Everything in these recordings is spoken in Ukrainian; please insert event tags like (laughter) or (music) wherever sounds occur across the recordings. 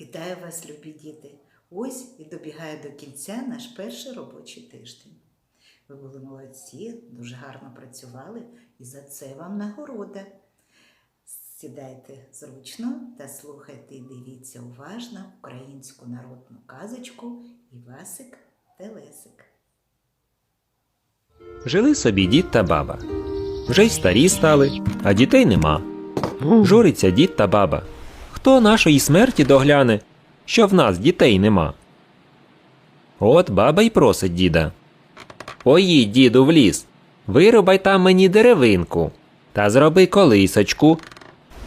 Вітаю вас, любі діти! Ось і добігає до кінця наш перший робочий тиждень. Ви були молодці, дуже гарно працювали, і за це вам нагорода. Сідайте зручно та слухайте і дивіться уважно українську народну казочку Івасик Телесик. Жили собі дід та баба. Вже й старі стали, а дітей нема. Журиться дід та баба. Хто нашої смерті догляне, що в нас дітей нема? От баба й просить діда. Поїдь, діду, в ліс, вирубай там мені деревинку та зроби колисочку.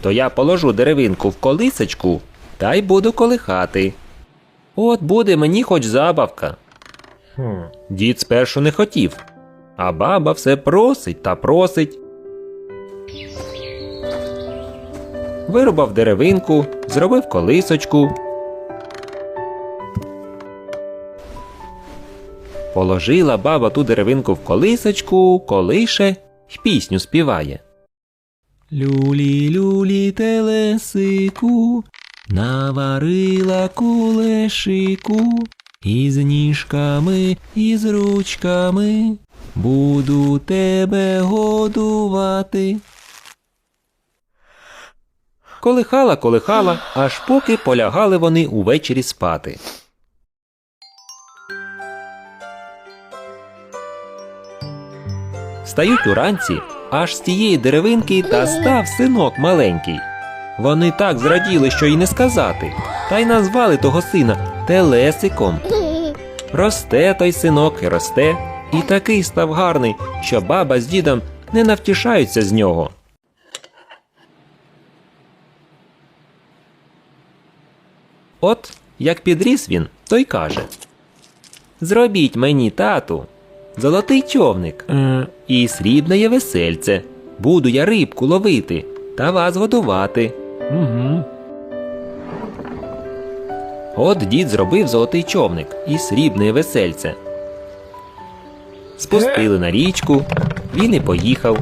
То я положу деревинку в колисочку та й буду колихати. От буде мені хоч забавка. Дід спершу не хотів, а баба все просить та просить. Вирубав деревинку, зробив колисочку. Положила баба ту деревинку в колисочку, колише й пісню співає. Люлі, люлі, телесику, наварила кулешику, із ніжками, із ручками, буду тебе годувати. Колихала, колихала, аж поки полягали вони увечері спати. Стають уранці, аж з тієї деревинки та став синок маленький. Вони так зраділи, що й не сказати, та й назвали того сина Телесиком. Росте той синок і росте, і такий став гарний, що баба з дідом не навтішаються з нього. От як підріс він, то й каже: Зробіть мені, тату, золотий човник е, і срібне весельце. Буду я рибку ловити та вас годувати. Угу. От дід зробив золотий човник і срібне весельце. Спустили на річку, він і поїхав.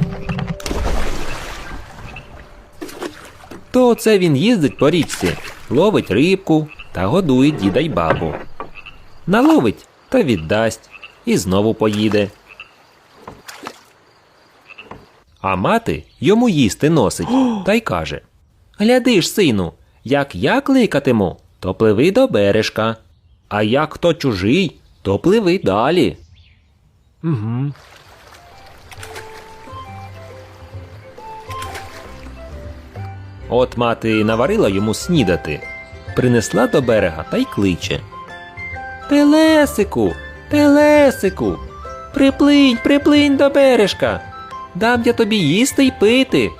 То оце він їздить по річці, ловить рибку та годує діда й бабу. Наловить та віддасть і знову поїде. А мати йому їсти носить (gasps) та й каже: Гляди ж, сину, як я кликатиму, то пливи до бережка, а як хто чужий, то пливи далі. Угу. От мати наварила йому снідати, принесла до берега та й кличе. Телесику, телесику, приплинь, приплинь до бережка. Дам я тобі їсти й пити.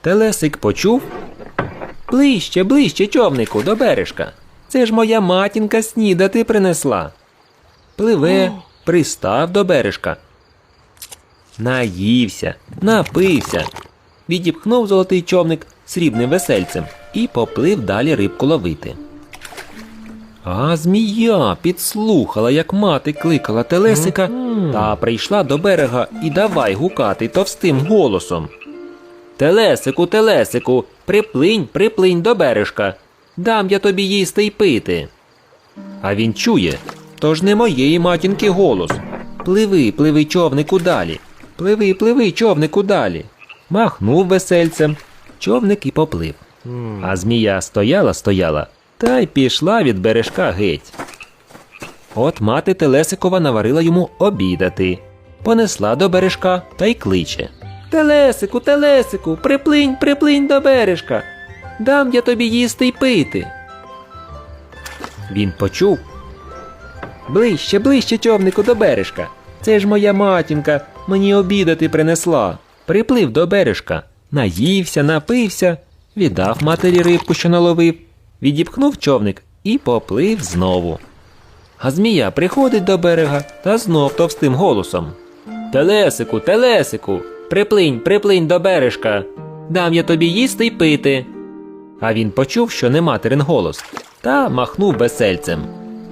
Телесик почув. Ближче, ближче, човнику, до бережка. Це ж моя матінка снідати принесла. Пливе, пристав до бережка. Наївся, напився, відіпхнув золотий човник срібним весельцем і поплив далі рибку ловити. А змія підслухала, як мати кликала телесика, та прийшла до берега і давай гукати товстим голосом. Телесику, телесику, приплинь, приплинь до бережка. Дам я тобі їсти й пити. А він чує, то ж не моєї матінки голос. Пливи, пливи, човнику далі. Пливи, пливи, човнику далі. Махнув весельцем, човник і поплив. А змія стояла, стояла, та й пішла від бережка геть. От мати Телесикова наварила йому обідати, понесла до бережка та й кличе. Телесику, Телесику, приплинь, приплинь до бережка. Дам я тобі їсти й пити. Він почув. Ближче, ближче, човнику, до бережка. Це ж моя матінка, мені обідати принесла. Приплив до бережка, наївся, напився, віддав матері рибку, що наловив, відіпхнув човник і поплив знову. А змія приходить до берега та знов товстим голосом. Телесику, телесику, приплинь, приплинь до бережка. Дам я тобі їсти й пити. А він почув, що не материн голос, та махнув весельцем.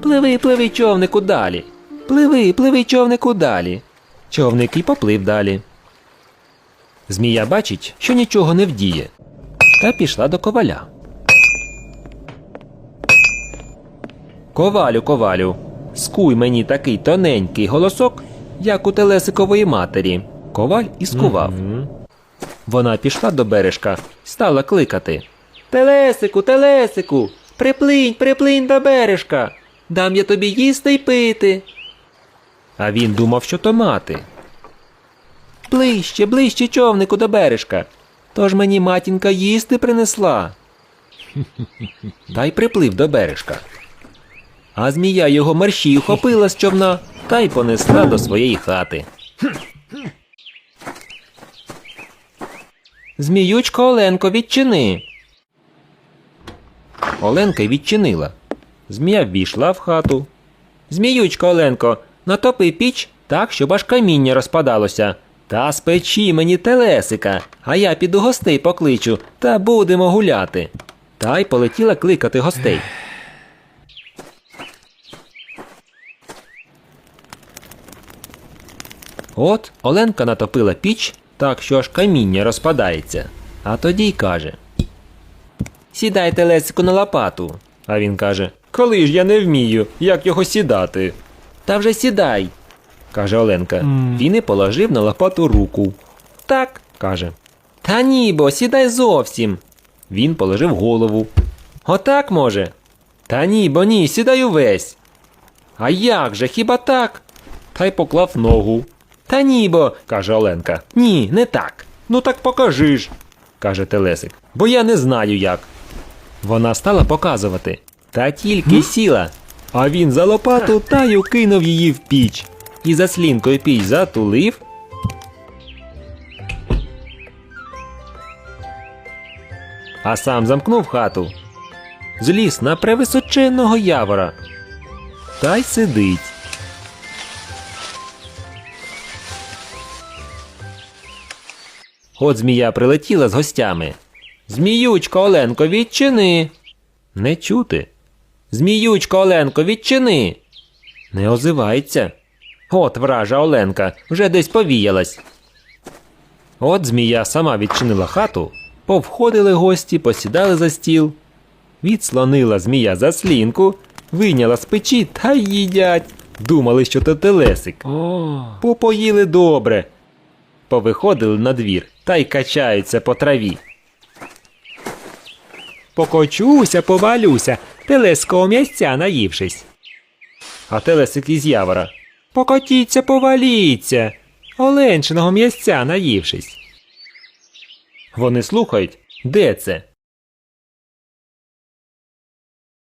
Пливи, пливи, човнику далі. Пливи, пливи, човнику далі. Човник і поплив далі. Змія бачить, що нічого не вдіє, та пішла до коваля. Ковалю, ковалю, скуй мені такий тоненький голосок, як у телесикової матері. Коваль і скував. Вона пішла до бережка, стала кликати. Телесику, телесику, приплинь, приплинь до бережка. Дам я тобі їсти й пити. А він думав, що то мати. Ближче, ближче човнику до бережка. Тож мені матінка їсти принесла. Та й приплив до бережка. А змія його мерщій ухопила з човна та й понесла до своєї хати. Зміючко Оленко, відчини. Оленка й відчинила. Змія ввійшла в хату. Зміючко Оленко, натопи піч так, щоб аж каміння розпадалося. Та спечі мені телесика, а я піду гостей покличу та будемо гуляти. Та й полетіла кликати гостей. От Оленка натопила піч так, що аж каміння розпадається. А тоді й каже: Сідайте Лесику на лопату. А він каже: Коли ж я не вмію, як його сідати? Та вже сідай, каже Оленка. Він і положив на лопату руку. Так, каже. Та ні, бо сідай зовсім. Він положив голову. Отак може. Та ні, бо ні, сідай увесь. А як же, хіба так? Та й поклав ногу. Та ні, бо, каже Оленка. Ні, не так. Ну так покажи ж, каже Телесик. Бо я не знаю як. Вона стала показувати. Та тільки сіла. А він за лопату та й укинув її в піч. І за слінкою піч затулив. А сам замкнув хату. Зліз на превисоченного явора. Та й сидить. От змія прилетіла з гостями. Зміючко Оленко, відчини. Не чути. Зміючко Оленко, відчини. Не озивається. От вража Оленка вже десь повіялась. От змія сама відчинила хату, повходили гості, посідали за стіл. Відслонила змія заслінку, вийняла з печі та їдять. Думали, що то телесик. Попоїли добре. Повиходили на двір та й качаються по траві. Покочуся, повалюся, телеського м'ясця наївшись. А телесик із явора. Покотіться, поваліться, оленчиного м'ясця наївшись. Вони слухають, де це?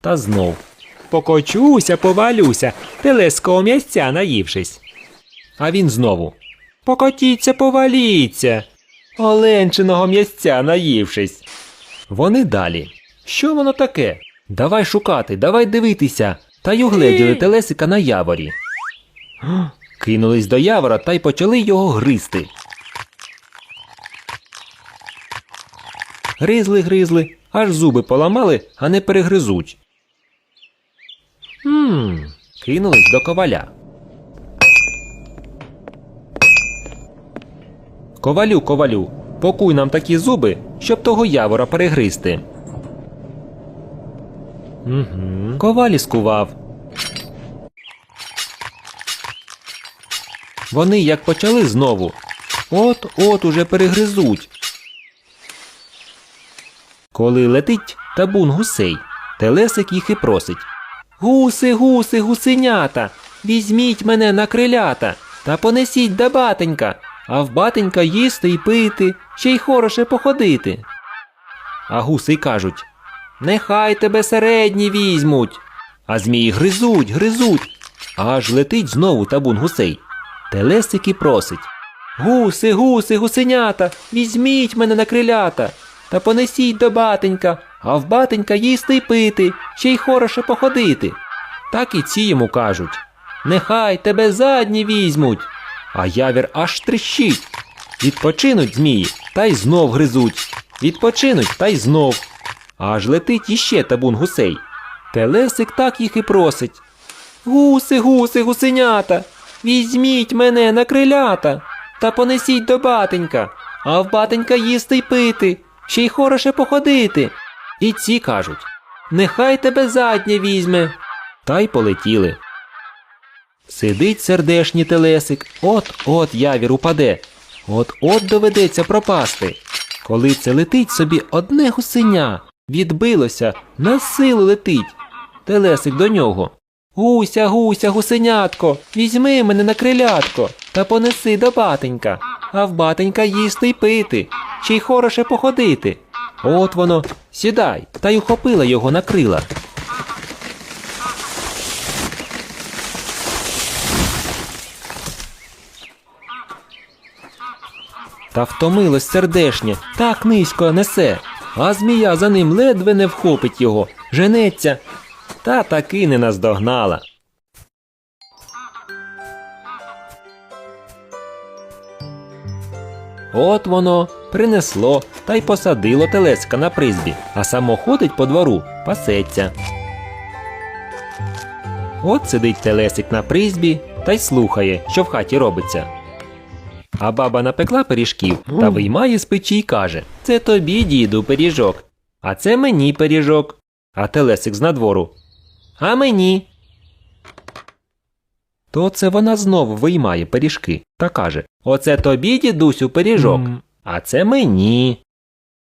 Та знов. Покочуся, повалюся, телеського м'ясця наївшись. А він знову. Покотіться, поваліться, оленчиного м'ясця наївшись. Вони далі. Що воно таке? Давай шукати, давай дивитися. Та й угледіли телесика на яворі. Кинулись до явора та й почали його гризти. Гризли, гризли, аж зуби поламали, а не перегризуть. Мм, кинулись до коваля. Ковалю, ковалю, покуй нам такі зуби, щоб того явора перегризти. Угу. Ковалі скував. Вони як почали знову. От от уже перегризуть. Коли летить табун гусей, телесик їх і просить. Гуси, гуси, гусенята, візьміть мене на крилята та понесіть до батенька, а в батенька їсти й пити, ще й хороше походити. А гуси кажуть Нехай тебе середні візьмуть. А змії гризуть, гризуть. Аж летить знову табун гусей. Телесик і просить. Гуси, гуси, гусенята, візьміть мене на крилята та понесіть до батенька, а в батенька їсти й пити, ще й хороше походити. Так і ці йому кажуть. Нехай тебе задні візьмуть. А явір аж трещить. Відпочинуть змії, та й знов гризуть. Відпочинуть та й знов. Аж летить іще табун гусей. Телесик так їх і просить. Гуси, гуси, гусенята, візьміть мене на крилята та понесіть до батенька, а в батенька їсти й пити, ще й хороше походити. І ці кажуть: Нехай тебе заднє візьме. та й полетіли. Сидить сердешній телесик, от-от явір упаде, от-от доведеться пропасти. Коли це летить собі одне гусеня, відбилося, на силу летить. Телесик до нього. Гуся, гуся, гусенятко, візьми мене на крилятко та понеси до батенька, а в батенька їсти й пити, ще й хороше походити. От воно, сідай, та й ухопила його на крила. Та втомилось сердешнє, так низько несе, а змія за ним ледве не вхопить його, женеться, та таки не наздогнала. От воно принесло та й посадило телеска на призбі, а само ходить по двору, пасеться. От сидить телесик на призбі та й слухає, що в хаті робиться. А баба напекла пиріжків та виймає з печі й каже: Це тобі, діду, пиріжок, а це мені пиріжок. А телесик з надвору. А мені. То це вона знову виймає пиріжки та каже: Оце тобі, дідусю, пиріжок, а це мені.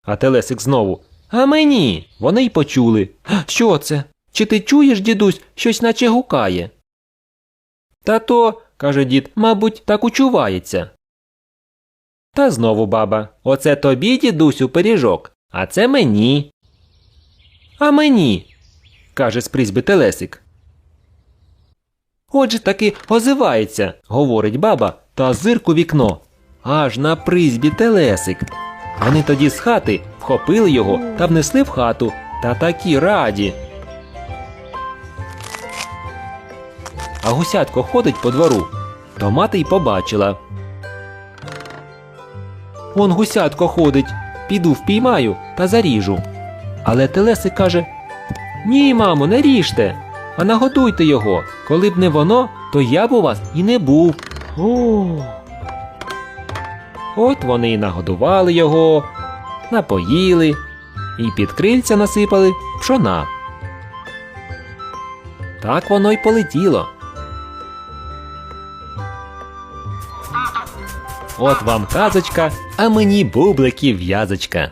А телесик знову. А мені. Вони й почули. Що це? Чи ти чуєш, дідусь, щось наче гукає? Та то, каже дід, мабуть, так учувається. Та знову баба. Оце тобі, дідусю, пиріжок, а це мені. А мені, каже з призьби Телесик. Отже таки озивається, говорить баба, та зирк у вікно. Аж на призьбі Телесик. Вони тоді з хати вхопили його та внесли в хату, та такі раді. А гусятко ходить по двору. То мати й побачила. Он гусятко ходить, піду впіймаю та заріжу. Але Телесик каже: Ні, мамо, не ріжте, а нагодуйте його. Коли б не воно, то я б у вас і не був. О. От вони й нагодували його, напоїли і під крильця насипали пшона. Так воно й полетіло. От вам казочка, а мені бубликів в'язочка.